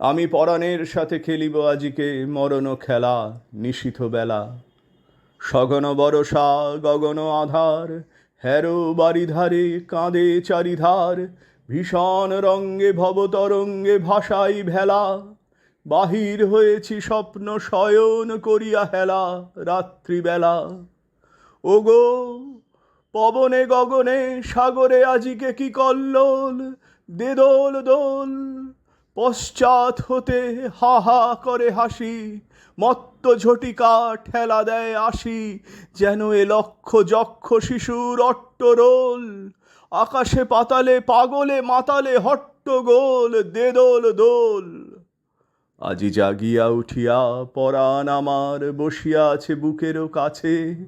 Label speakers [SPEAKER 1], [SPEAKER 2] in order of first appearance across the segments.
[SPEAKER 1] আমি পরাণের সাথে খেলিব আজিকে মরণ খেলা, নিশীথ বেলা। সগন বরষা, গগন আধার, হ্যারো বাড়িধারে কাঁদে চারিধার, ভীষণ রঙ্গে ভবতরঙ্গে ভাষাই ভেলা। বাহির হয়েছি স্বপ্ন শয়ন করিয়া হেলা রাত্রিবেলা। ওগো, পবনে গগনে সাগরে আজিকে কি কল্লোল দে দোল দোল পশ্চাৎ হতে হা হা করে হাসি, মত্ত ঝটিকা ঠেলা দেয় আসি, যেন এ লক্ষ যক্ষ শিশুর অট্টরোল। আকাশে পাতালে, পাগলে মাতালে, হট্টগোল দে দোল। দোল আজি জাগিয়া উঠিয়া পরাণ আমার বসিয়া আছে বুকেরও কাছে,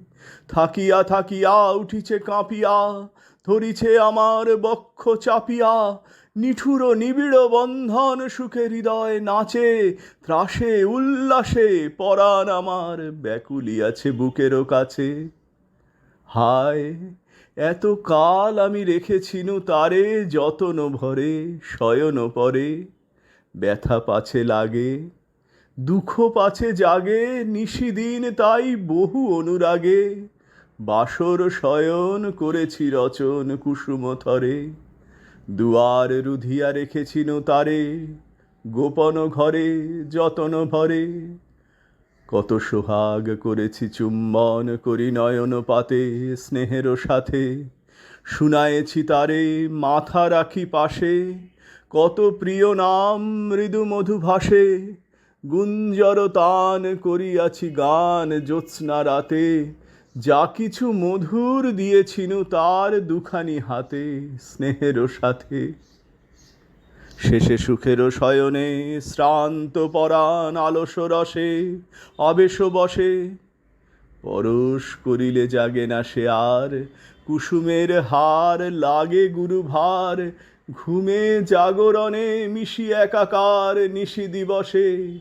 [SPEAKER 1] থাকিয়া থাকিয়া উঠিছে কাঁপিয়া ধরিছে আমার বক্ষ চাপিয়া, নিঠুর নিবিড় বন্ধন সুখে হৃদয় নাচে, ত্রাসে, উল্লাসে পরাণ আমার ব্যাকুলিয়াছে বুকেরও কাছে। হায়, এত কাল আমি রেখেছিনু তারে যতন ভরে, শয়ন পরে। ব্যথা পাছে লাগে, দুঃখ পাছে জাগে, নিশিদিন তাই বহু অনুরাগে। বাসর শয়ন করেছি রচন কুসুম থরে। দুয়ার রুধিয়া রেখেছিনু তারে, গোপন ঘরে যতন ভরে। কত সোহাগ করেছি চুম্বন করি নয়ন পাতে স্নেহেরও সাথে। শুনায়েছি তারে মাথা রাখি পাশে, কত প্রিয় নাম মৃদু মধু ভাসে। গুঞ্জর তান করিয়াছি গান জ্যোৎস্না রাতে যা কিছু মধুর দিয়েছিনু তার দুখানি হাতে, স্নেহেরও সাথে। শেষে সুখেরও শয়নে, শ্রান্ত পরাণ আলস রসে আবেশ বসে। পরশ করিলে জাগে না সে আর, কুসুমের হার লাগে গুরু ভার ঘুমে জাগরণে মিশি একাকার নিশি দিবসে।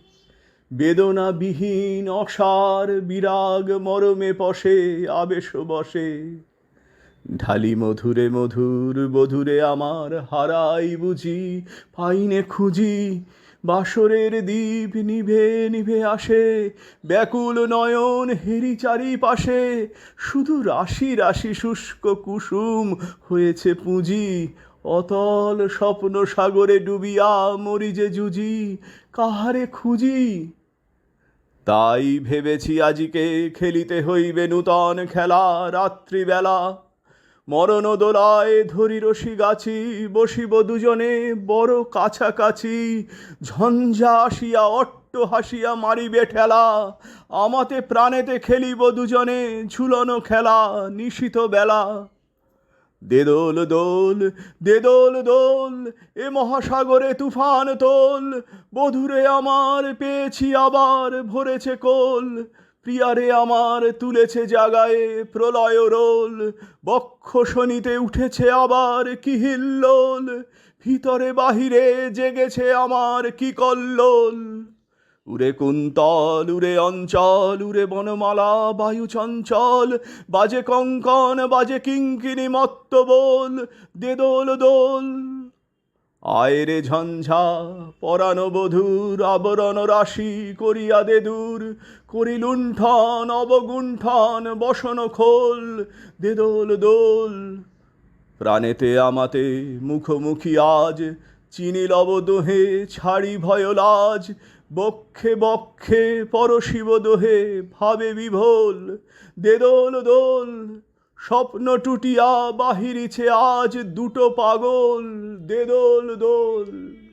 [SPEAKER 1] বেদনাবিহীন অসার বিরাগ মরমে পশে, আবেশ বসে। ঢালি মধুরে মধুর, বধুরে আমার হারাই বুঝি, পাইনে খুঁজি, বাসরের দ্বীপ নিভে নিভে আসে, ব্যাকুল নয়ন হেরি চারিপাশে। শুধু রাশি রাশি শুষ্ক কুসুম হয়েছে পুঁজি অতল স্বপ্ন সাগরে ডুবিয়া মরি যে জুজি কাহারে খুঁজি? তাই ভেবেছি আজিকে খেলিতে হইবে নূতন খেলা রাত্রিবেলা। মরণ দোলায় ধরি রশি গাছি, বসিব দুজনে বড় কাছাকাছি। ঝঞ্ঝা আসিয়া, অট্ট হাসিয়া মারিবে ঠেলা। আমাতে প্রাণেতে খেলিব দুজনে ঝুলনো খেলা নিশিত বেলা। দে দোল দেদোল দোল দোল, এ মহাসাগরে তুফান তোল। বধুরে আমার পেয়েছি আবার ভরেছে কোল। প্রিয়ারে আমার তুলেছে জাগায়ে প্রলয় রোল। বক্ষ শনিতে উঠেছে আবার কি হিল্লোল ভিতরে বাহিরে জেগেছে আমার কি কল্লোল। উরে কুন্তল উরে অঞ্চল উরে বনমালা, বায়ু চঞ্চল, বাজে কঙ্কন, বাজে কিঙ্কিনি মত্ত বল দে দোল। আয়রে ঝঞ্ঝা, পরাণ বধূর, আবরণ রাশি করিয়া দে দূর করি লুণ্ঠন অবগুণ্ঠন, বসন খোল দে দোল। প্রাণেতে, আমাতে, মুখোমুখি আজ চিনি লব দোহে, ছাড়ি ভয় লাজ বক্ষে বক্ষে পরশিব দোহে ভাবে বিভোল, দেদোল দোল, স্বপ্ন টুটিয়া বাহিরিছে আজ দুটো পাগল দে দোল দোল।